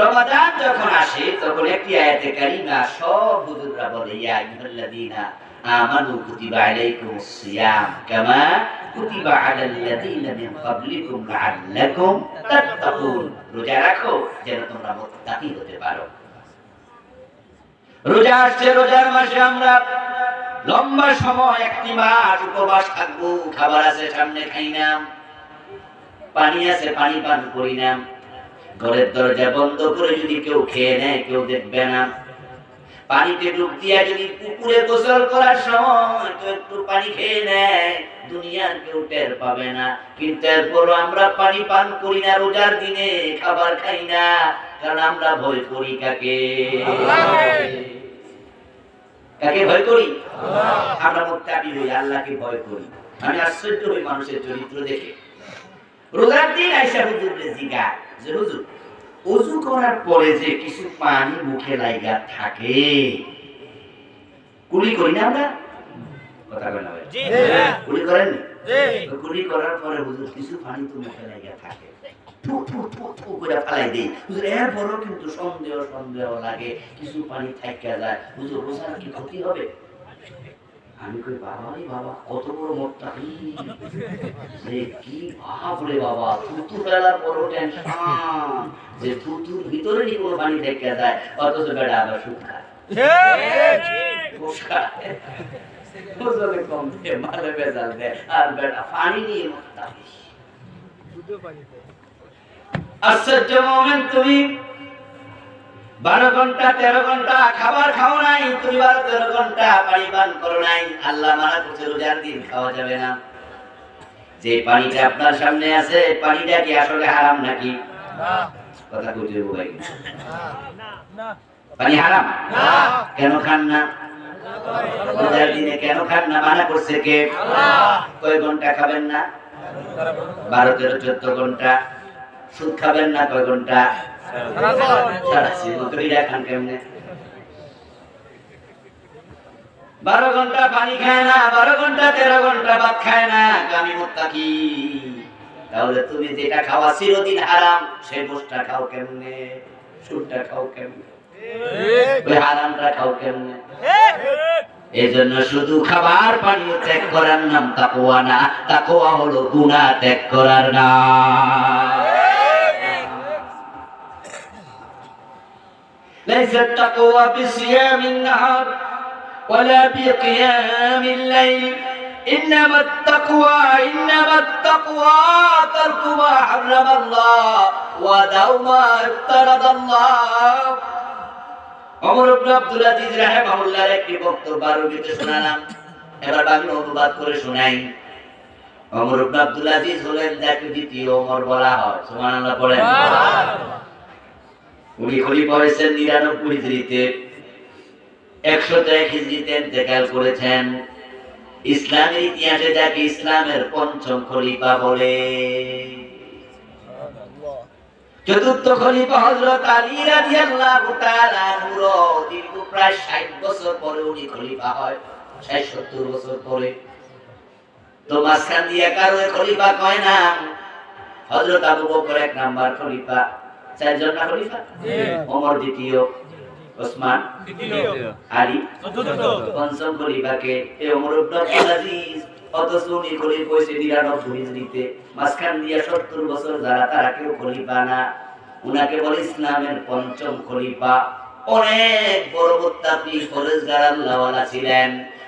রমাদান যখন আসে, তখন একটি আয়াতে কারিমা সব হুজুররা বলে, ইয়া আইয়ুহাল্লাযীনা আমানু কুতিবা আলাইকুমুস সিয়াম কামা কুতিবা আলাল লাযীনা মিন ক্বাবলিকুম লাআল্লাকুম তাত্তাকুন। রোজা রাখো যেন তোমরা মুত্তাকি হতে পারো। রোজা আসছে, রোজার মাসে আমরা লম্বা সময় একটি মাস উপবাস থাকব, খাবার আছে সামনে খাই না পানি আছে পানি পান করি না ঘরের দরজা বন্ধ করে যদি কেউ খেয়ে নেয়, কেউ দেখবে না। পানিতে ডুব দিয়া যদি পুকুরে গোসল করার সময় কেউ একটু পানি খেয়ে নেয়, দুনিয়ার কেউ টের পাবে না। কিন্তু এরপরও আমরা পানি পান করি না, রোজার দিনে খাবার খাই না, কারণ আমরা ভয় করি কাকে? কাকে ভয় করি? আমরা হই, আল্লাহকে ভয় করি। আমি আশ্চর্য হই মানুষের চরিত্র দেখে। রোজার দিন আইসা হুজুর জিগা যে হুজুর। অজু করার পরে যে কিছু পানি মুখে লাইগা থাকে কুলি করি না আমরা? কথা কুলি করেন তো কুলি করার পরে হুজুর কিছু পানি তো মুখে লাইগা থাকে। এরপরও কিন্তু সন্দেহ সন্দেহ লাগে কিছু পানি থাইকা যায়। হুজুর রোজার কি ক্ষতি হবে? আমি কই বাবা রে বাবা কত বড় মোটটা যে কি ভাব রে বাবা থুতু ফেলার পরও টেনশন। যে থুতুর ভিতরে নি কোনো পানি থেকে যায় অথচ বেড়া আবার সুখ খায়। ওজনে কম দেয়, মালে ভেজাল দেয়, আর বেটা পানি নিয়ে মোস্তাফিজ। আশ্চর্য মোমেন্ট তুমি। বারো ঘণ্টা, তেরো ঘণ্টা, খাবার খাও নাই তুমি বারো তেরো ঘণ্টা, পানি পান করো নাই। আল্লাহ মানা করছে রোজার দিন খাওয়া যাবে না। যে পানিটা আপনার সামনে আছে, পানিটা কি আসলে হারাম নাকি? কথা হবে ভাই। পানি হারাম? কেন খান না? রোজার দিনে কেন খান না? মানা করছে কে? কয় ঘণ্টা খাবেন না? বারো, তেরো, চোদ্দ ঘণ্টা। সুদ খাবেন না কয় ঘণ্টা? বারো ঘণ্টা পানি খায় না, বারো ঘণ্টা, তেরো ঘণ্টা ভাত খায় না। আমি মুত্তাকি। তাহলে তুমি যেটা খাওয়া চিরদিন হারাম, সেই বসটা খাও কেমনে? সুরটা খাও কেমনে? হারামটা খাও কেমনে? এই জন্য শুধু খাবার পানি ত্যাগ করার নাম তাকোয়া না। তাকোয়া হলো গুণা ত্যাগ করার নাম। ليس التقوى بصيام النهار ولا بقيام الليل إنما التقوى إنما التقوى ترك ما حرم الله ودعو ما افترض الله অমর ইবনে আব্দুল আজিজ রাহিমাহুল্লাহর একটি বক্তব্য আরবিতে শোনালাম এবার বাংলা অনুবাদ করে শোনাই অমর ইবনে আব্দুল আজিজ হলেন যাকে দ্বিতীয় ওমর বলা হয় সুবহানাল্লাহ পড়েন উনি খলিফা হয়েছেন নিরানব্বই হিজড়িতে। একশো এক হিজড়িতে ইন্তেকাল করেছেন। ইসলামের ইতিহাসে যাকে ইসলামের পঞ্চম খলিফা বলে। চতুর্থ খলিফা হযরত আলী রাদিয়াল্লাহু তাআলা দীর্ঘ প্রায় 60 বছর পরে উনি খলিফা হয় 60 70 বছর পরে। তো মাঝখান দিয়ে কারও খলিফা কয় না? হযরত আবু বকর এক নাম্বার খলিফা। চারজন না খলিফা ওমর দ্বিতীয় ওসমান আলী। পঞ্চম খলিফাকে এ ওমর আব্দুল আজিজ অথচ উনি খলিফা হয়েছে নিরানব্বই হিজরিতে মাঝখান দিয়া সত্তর বছর যারা তারা কেউ খলিফা না। উনাকে বলে ইসলামের পঞ্চম খলিফা। অনেক বড় মুত্তাকি ফরেজগার আল্লাহওয়ালা ছিলেন।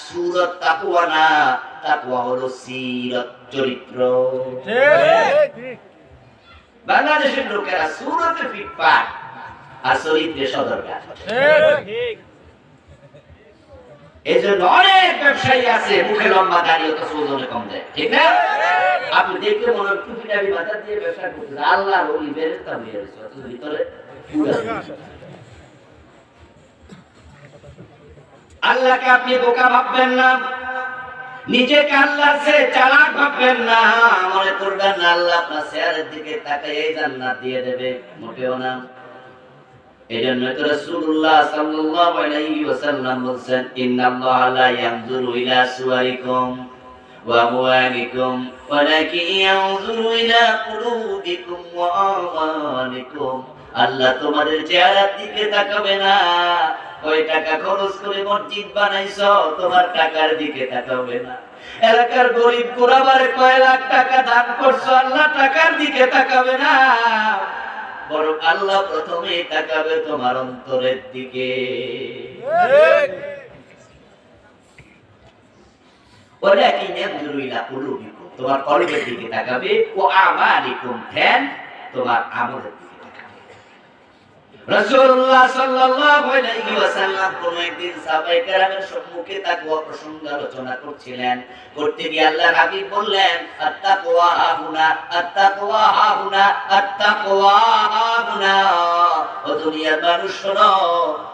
সুরত চরিত্র। বাংলাদেশের লোকেরা সুরতে ফিটপাট আর চরিত্রে সদরকার এই অনেক ব্যবসায়ী আছে, মুখে লম্বা দাঁড়িয়ে তো কম দেয়। ঠিক না? আপনি দেখলে মনে হয় টুপি টাপি দিয়ে ব্যবসা করতেছে। আল্লাহ হয়ে গেছে ভিতরে আল্লাহকে আপনি বোকা ভাববেন না, নিজেকে আল্লাহ সে চালাক ভাববেন না। মনে করবেন আল্লাহ আপনার চেহারের দিকে তাকাই এই জান্নাত দিয়ে দেবে, মোটেও না। এজন্য রাসূলুল্লাহ সাল্লাল্লাহু আলাইহি ওয়াসাল্লাম বলেন লা ইয়ানজুরু ইলা ওয়া ওয়ালাকিন ইয়ানজুরু ইলা কুলুবিকুম ওয়া আমালিকুম। আল্লাহ তোমাদের চেহারার দিকে তাকাবে না। কয় টাকা খরচ করে মসজিদ বানাইছো, তোমার টাকার দিকে তাকাবে না। এলাকার গরিব কুরাবারে কয় লাখ টাকা দান করছ, আল্লাহ টাকার দিকে তাকাবে না। বরং আল্লাহ প্রথমে তাকাবে তোমার অন্তরের দিকে। তোমার কলবের দিকে তাকাবে। ও আমালিকুম ধ্যান তোমার আমলের দিকে। রাসূলুল্লাহ সাল্লাল্লাহু আলাইহি ওয়াসাল্লাম কোন একদিন সাহাবায়ে কেরামের সম্মুখে তাকওয়া আলোচনা করছিলেন। করতে গিয়ে আল্লাহর হাবিব বললেন ও দুনিয়ার মানুষ শোনো,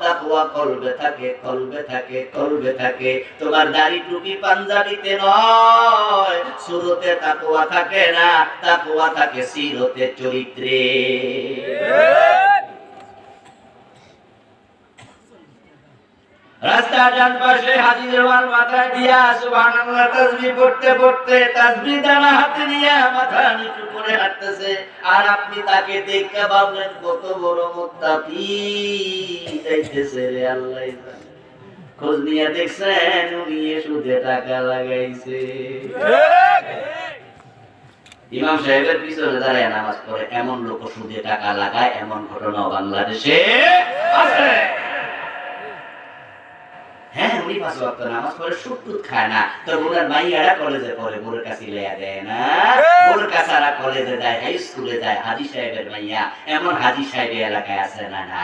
তাকওয়া কলবে থাকে কলবে থাকে কলবে থাকে। তোমার দাড়ি টুপি পাঞ্জাবিতে নয়, সুরতে তাকওয়া থাকে না, তাকওয়া থাকে সিরতে চরিত্রে। রাস্তা ডান পাশে হাজি জওয়ান মাথায় দিয়া সুবহানাল্লাহ তাসবিহ পড়তে পড়তে তাসবিহ হাতে মাথা নিচু করে হাঁটতেছে। আর আপনি তাকে দেখে ভাবলেন কত বড় মুত্তাকি। রে আল্লাহ। খোঁজ নিয়ে দেখছেন, উনি সুদে টাকা লাগাইছে। ইমাম সাহেবের পিছনে দাঁড়ায় নামাজ পড়ে, এমন লোক সুদে টাকা লাগায়, এমন ঘটনা বাংলাদেশে আছে। হ্যাঁ উনি পাঁচ ওয়াক্ত নামাজ পড়ে সুদ খায় না। তো বোনের মাইয়ারা কলেজে পড়ে বোনের কাছে লেয়া দেয় না। বোনের কাছারা কলেজে যায় হাই স্কুলে যায় হাজি সাহেবের মাইয়া এমন হাজি সাহেবের এলাকায় আছে না না।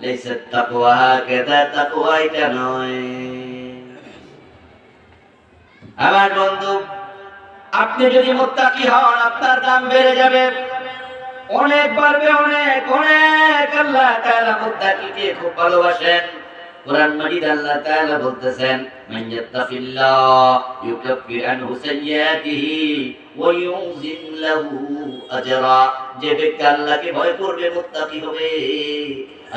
লেসে তাকওয়া কেদা তাকওয়া এটা নয়। আমার বন্ধু আপনি যদি মুত্তাকি হন আপনার দাম বেড়ে যাবে। অনেক বাড়বে অনেক অনেক। আল্লাহ তাআলা মুত্তাকিকে খুব ভালোবাসেন। কোরআন মাজিদ আল্লাহ তাআলা বলতেছেন মান ইয়াত্তাকিল্লাহ ইউকাফির আনহু সাইয়্যাতিহি ওয়া ইউযিম লাহু আজরা। যে ব্যক্তি আল্লাহকে ভয় করবে মুত্তাকি হবে।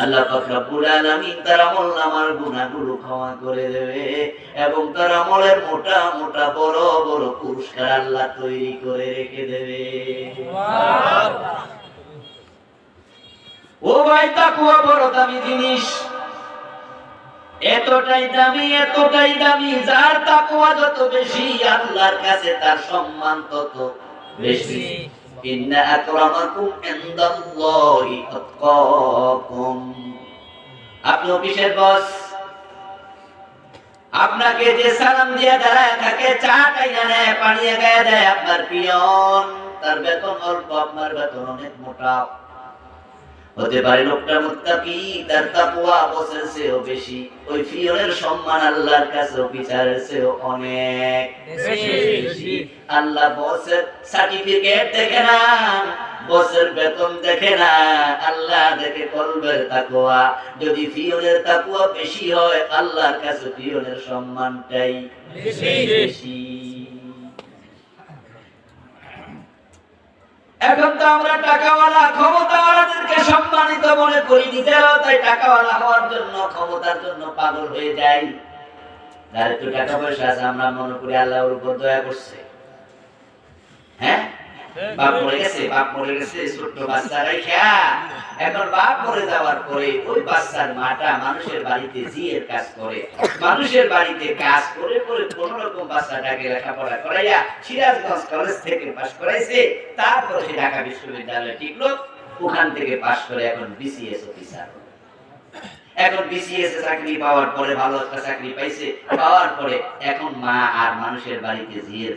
আল্লাহ পাক রব্বুল আলামিন তার গুনাহগুলো ক্ষমা করে দেবে এবং তার আমলের মোটা মোটা বড় বড় পুরস্কার আল্লাহ তৈরি করে রেখে দেবে। ও ভাই তাকুয়া বড় দামি জিনিস। এতটাই দামি এতটাই দামি যার তাকুয়া যত বেশি আল্লাহর কাছে তার সম্মান তত বেশি। ইন্না আকরামাকুম ইনদাল্লাহি আতকাকুম। আপনি অফিসের বস আপনাকে যে সালাম দিয়ে দাঁড়ায় থাকে চা টাইনা নেয় পানি গায়ে দেয় আপনার পিয়ন তার বেতন অল্প আপনার বেতন অনেক মোটা। হতে পারে লোকটা মুত্তাকি তার তাকওয়া বসের চেয়েও বেশি। ওই সম্মান আল্লাহর কাছে বিচারের চেয়েও অনেক বেশি। আল্লাহ বসের সার্টিফিকেট দেখে না বসের বেতন দেখে না আল্লাহ দেখে কলবের তাকওয়া। যদি ফিয়নের তাকওয়া বেশি হয় আল্লাহর কাছে ফিয়নের সম্মানটাই বেশি। এখন তো আমরা টাকাওয়ালা, ক্ষমতাওয়ালাদেরকে সম্মানিত মনে করি, নিজেরাও তাই টাকাওয়ালা হওয়ার জন্য, ক্ষমতার জন্য পাগল হয়ে যাই। যার একটু টাকা পয়সা আছে, আমরা মনে করি আল্লাহর উপর দয়া করছে। হ্যাঁ? বাপ মরে গেছে, বাপ মরে গেছে, ছোট্ট বাচ্চা রেখা। এখন বাপ মরে যাওয়ার পরে ওই বাচ্চার মাটা মানুষের বাড়িতে জিয়ের কাজ করে। মানুষের বাড়িতে কাজ করে করে কোন রকম বাচ্চাটাকে লেখাপড়া করাইয়া সিরাজগঞ্জ কলেজ থেকে পাশ করাইছে। তারপর সে ঢাকা বিশ্ববিদ্যালয়ে টিকলো। ওখান থেকে পাশ করে এখন বিসিএস অফিসার এখন বিসিএস চাকরি পাওয়ার পরে ভালো একটা চাকরি পাইছে। পাওয়ার পরে এখন মা আর মানুষের বাড়িতে জিয়ের